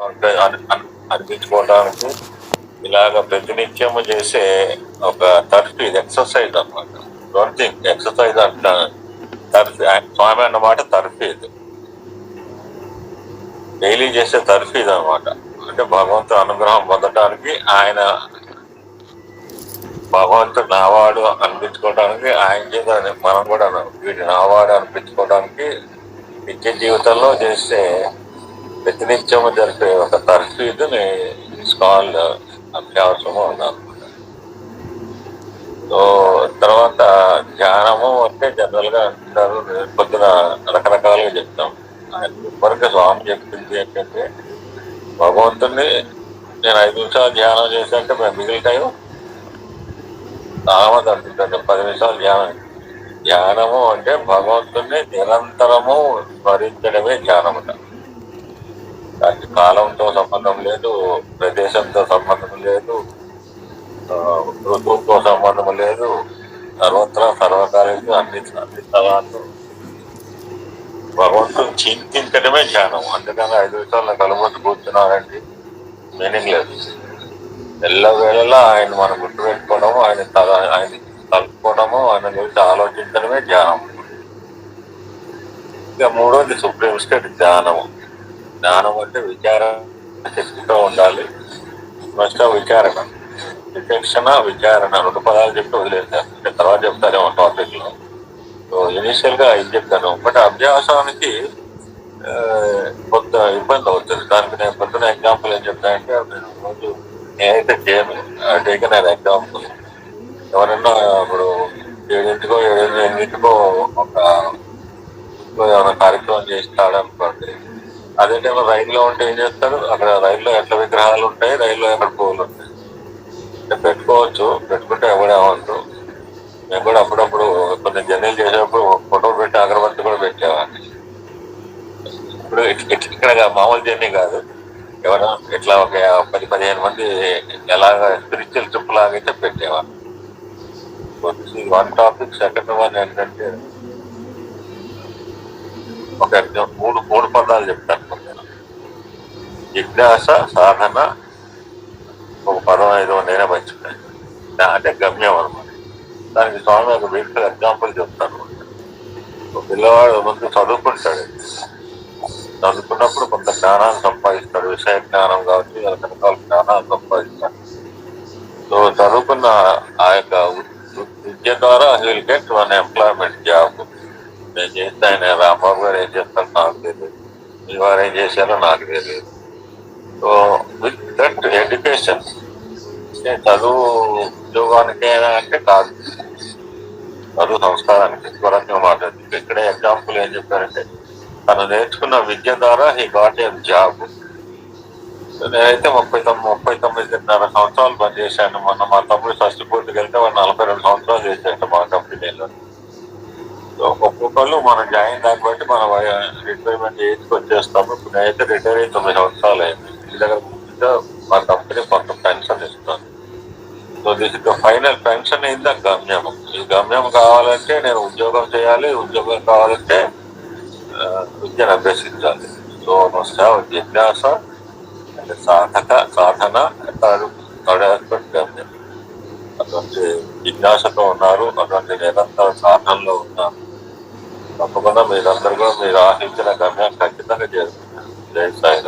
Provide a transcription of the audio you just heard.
అన్- అనిపించుకోవడానికి ఇలాగ ప్రతినిత్యము చేసే ఒక తర్ఫీ ఎక్సర్సైజ్ అనమాట డోంట్ థింక్ ఎక్సర్సైజ్ అంట తరఫీ స్వామి అన్నమాట తర్ఫీద్ డైలీ చేసే తర్ఫీద్ అన్నమాట. అంటే భగవంతుడు అనుగ్రహం పొందడానికి ఆయన భగవంతుడు నావాడు అనిపించుకోవడానికి ఆయన చేత మనం కూడా వీటి నావాడు అనిపించుకోవడానికి నిత్య జీవితంలో చేసే ప్రతినిత్యము జరిపే ఒక తర్ఫీదుని స్కాల్ అత్యవసరము ఉన్నారు సో తర్వాత ధ్యానము అంటే జనరల్గా అంటారు పొద్దున రకరకాలుగా చెప్తాం ఆయన స్వామి చెప్పింది ఏంటంటే భగవంతుని నేను ఐదు నిమిషాలు ధ్యానం చేశాక మేము మిగిలిన టైం చాలా మంది పది నిమిషాలు ధ్యానం ధ్యానము అంటే భగవంతుని నిరంతరము స్మరించడమే ధ్యానము కాలంతో సంబంధం లేదు ప్రదేశంతో సంబంధం లేదు ఋతువుతో సంబంధం లేదు. సర్వత్రా సర్వకాలంలో అన్ని అన్ని స్థలాల్లో భగవంతుని చింతించడమే ధ్యానం. అందుకని ఐదు నిమిషాలు కలబొట్టు కూర్చున్నారండి. మీనింగ్ లేదు. ఎల్లవేళలా ఆయన మనం గుర్తుపెట్టుకోవడము ఆయన తల ఆయన తలుపుకోవడము ఆయన గురించి ఆలోచించడమే ధ్యానం. ఇక మూడోది సుప్రీం స్టేట్ ధ్యానము. జ్ఞానం అంటే విచార శక్తితో ఉండాలి. ఫస్ట్ విచారణ. విచక్షణ విచారణ. రెండు పదాలు చెప్తే వదిలేదు తర్వాత చెప్తారేమో టాపిక్లో. సో ఇనిషియల్గా ఇది చెప్తాను. బట్ అభ్యాసానికి కొంత ఇబ్బంది అవుతుంది. దానికి నేను పొద్దున ఎగ్జాంపుల్ ఏం చెప్తానంటే నేను రోజు నేనైతే చేయను. టేకన్ నేను ఎగ్జాంపుల్ ఎవరైనా ఇప్పుడు ఏడింటికో ఏడు ఎనిమిదింటికో ఒక ఇంకో ఏమైనా కార్యక్రమం చేస్తాడనుకోండి అదే టైంలో రైల్లో ఉంటే ఏం చేస్తారు? అక్కడ రైల్లో ఎట్ల విగ్రహాలు ఉంటాయి? రైల్లో ఎక్కడ పువ్వులు ఉంటాయి? పెట్టుకోవచ్చు. పెట్టుకుంటే ఎవడేమంటారు మేము కూడా అప్పుడప్పుడు కొన్ని జర్నీలు చేసేటప్పుడు ఫోటోలు పెట్టి అగరబత్తి కూడా పెట్టేవాడిని. ఇప్పుడు ఇక్కడ మామూలు జర్నీ కాదు. ఎవరైనా ఇట్లా ఒక పది పదిహేను మంది ఎలాగ స్పిరిచువల్ ట్రిప్ లాగైతే పెట్టేవారు. వన్ టాపిక్ సెకండ్ వన్ ఏంటంటే ఒక ఎగ్జామ్ మూడు మూడు పదాలు చెప్తాను నేను జిజ్ఞాస సాధన ఒక పదం ఐదో నేనే మర్చిపోయాను అంటే గమ్యం అనమాట. దానికి స్వామి ఒక బ్యూటిఫుల్ ఎగ్జాంపుల్ చెప్తాను. ఒక పిల్లవాడు ముందు చదువుకుంటాడు. చదువుకున్నప్పుడు కొంత జ్ఞానాన్ని సంపాదిస్తాడు. విషయ జ్ఞానం కావచ్చు రకరకాల జ్ఞానాన్ని సంపాదిస్తాడు. సో చదువుకున్న ఆ యొక్క విద్య ద్వారా he'll get one employment job. నేను చేస్తే ఆయన రాంబాబు గారు ఏం చేస్తారో నాకు తెలియదు. మీ వారు ఏం చేశారో నాకు తెలియదు. సో విత్ దట్ ఎడ్యుకేషన్ చదువు ఉద్యోగానికైనా అంటే కాదు. చదువు సంస్కారానికి ఇంకో మాట్లాడుతుంది ఇక్కడే ఎగ్జాంపుల్ ఏం చెప్పారంటే తను నేర్చుకున్న విద్య ద్వారా హీ గాట్ ఏ జాబ్ నేనైతే ముప్పై తొమ్మిది ముప్పై తొమ్మిదిన్నర సంవత్సరాలు పనిచేశాను. మొన్న మా తమ్ముడు ఫస్ట్ పూర్తికి వెళ్తే వాడు నలభై రెండు సంవత్సరాలు చేశాడు మా కంపెనీలో ఒక్కొక్కళ్ళు మనం జాయిన్ దాన్ని బట్టి మనం రిటైర్మెంట్ ఏజ్కి వచ్చేస్తాము ఇప్పుడు నేనైతే రిటైర్ అయ్యి తొమ్మిది సంవత్సరాలు అయింది. ఇంటి దగ్గర ముందుగా మా కంపెనీ కొంత పెన్షన్ ఇస్తాను so this is final pension అయింది ఆ గమ్యం ఈ గమ్యం కావాలంటే నేను ఉద్యోగం చేయాలి. ఉద్యోగం కావాలంటే విద్యను అభ్యసించాలి. సో సేవ జిజ్ఞాస సాధక సాధన థర్డ్ ఆస్పెక్ట్ గమ్యం అటువంటి జిజ్ఞాసతో ఉన్నారు. అటువంటి నిరంతర సాధనలో ఉన్నారు. ਆਪਾਂ ਕਹਿੰਦਾ ਮੇਰਾ ਅੰਦਰ ਕੋ ਮੇਰਾ ਆਖਿਰ ਚਲਾ ਕਰਨਾ ਕੱਟ ਤੱਕ ਜੇ ਜੈ ਸਾਹਿਬ